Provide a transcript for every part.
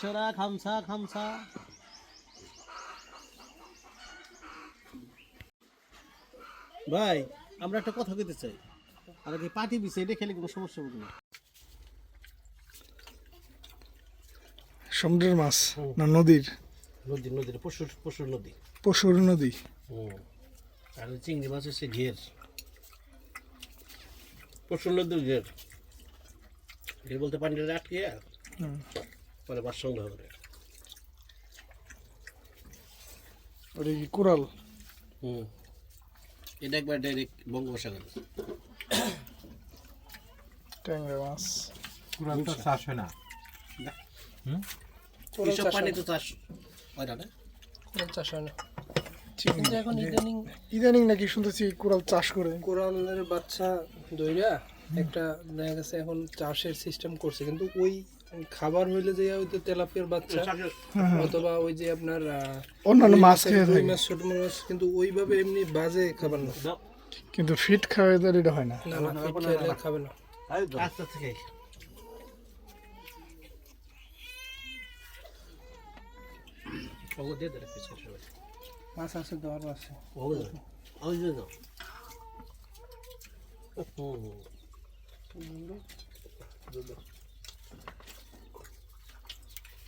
সরা খামসা খামসা ভাই আমরা একটা কথা কইতে চাই। আর কি পার্টি বিষয় এটা খেলে কোনো সমস্যা হবে না সমুদ্রের মাছ না নদীর? নদীর নদীর পশুর পশুর নদী। পশুর নদী। আর চিংড়ি মাছ হচ্ছে ঘের। পশুর নদীর ঘের। ঘের বলতে পানিটা আটকে। হুম। পরে মাছ সংগ্রহ করে ওটা কি কোরাল হুম। এটা একবার ডাইরেক্ট বঙ্গোপসাগর। ট্যাংরা মাছ। কুড়াল তো চাষ হয় না। এইসব পানিতে চাষ হয় না। কোরাল চাষ হয় না। ইদানিং নাকি শুনতেছি কোরাল চাষ করে। কোরালের বাচ্চা দইরা একটা দেখা গেছে এখন চাষের সিস্টেম করছে কিন্তু ওই খাবার হইলে যে ওই যে তেলাপিয়ার বাচ্চা অথবা ওই যে আপনার অন্যান্য মাছ মাছের- খেয়ে থাকে। মাছ ছোট মাছ কিন্তু ওইভাবে এমনি বাজে খাবার না। কিন্তু ফিট খাওয়াই তার এটা হয় না। না না খেলে খাবে না। আস্তে খাই ওগো দে মাছ আছে দেওয়ার আছে। ওগো দাও ওই যে দাও হুম।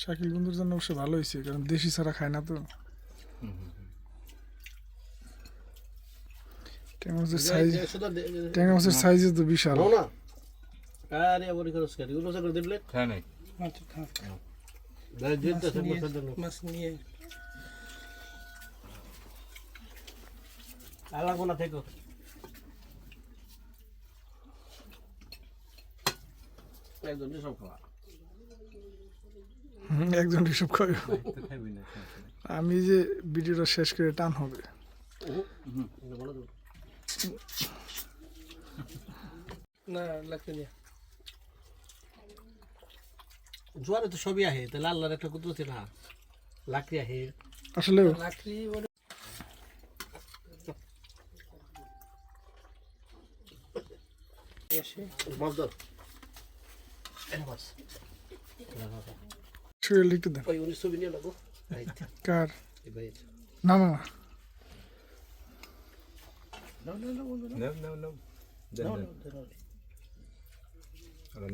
শাকিল বন্ধুর জন্য অবশ্য ভালো হয়েছে কারণ দেশি ছাড়া খায় না তো। ট্যাংরা মাছের সাইজ ট্যাংরা মাছের সাইজও তো বিশাল। আরে আবার করস কেন উনো করে দিলে? নাই। মাছ নিয়ে- সব জন্য মাছ নিয়ে। আলা কোনা থেকে। একজন সব খাওয়া। একজন খাইবি না আমি যে ভিডিওটা শেষ করে টান হবে। না লাগতে জোয়ারে তো সবই আহে তাহলে আল্লাহর একটা কুদরতি না। লাকড়ি আহে। আসলে লাকড়ি বলে মাছ ধর। এনে শরীর একটু দেন। ওই উনি ছবি নিয়ে লাগো কার? না না না। No, no, no, no, no. No, no, no, no. আর